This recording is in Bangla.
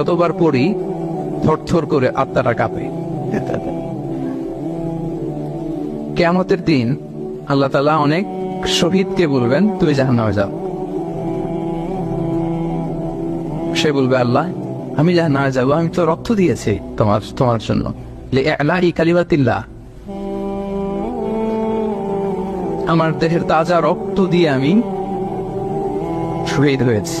যতবার পড়ি, থরথর করে আত্মাটা কাঁপে। কেয়ামতের দিন আল্লাহ তালা অনেক শহীদকে বলবেন, তুমি জাহান নামে যাও। সে বলবে, আল্লাহ, আমি জাহান নামে যাব, আমি তো রক্ত দিয়েছি তোমার তোমার জন্য। আমার দেহের তাজা রক্ত দিয়ে আমি শহীদ হয়েছি।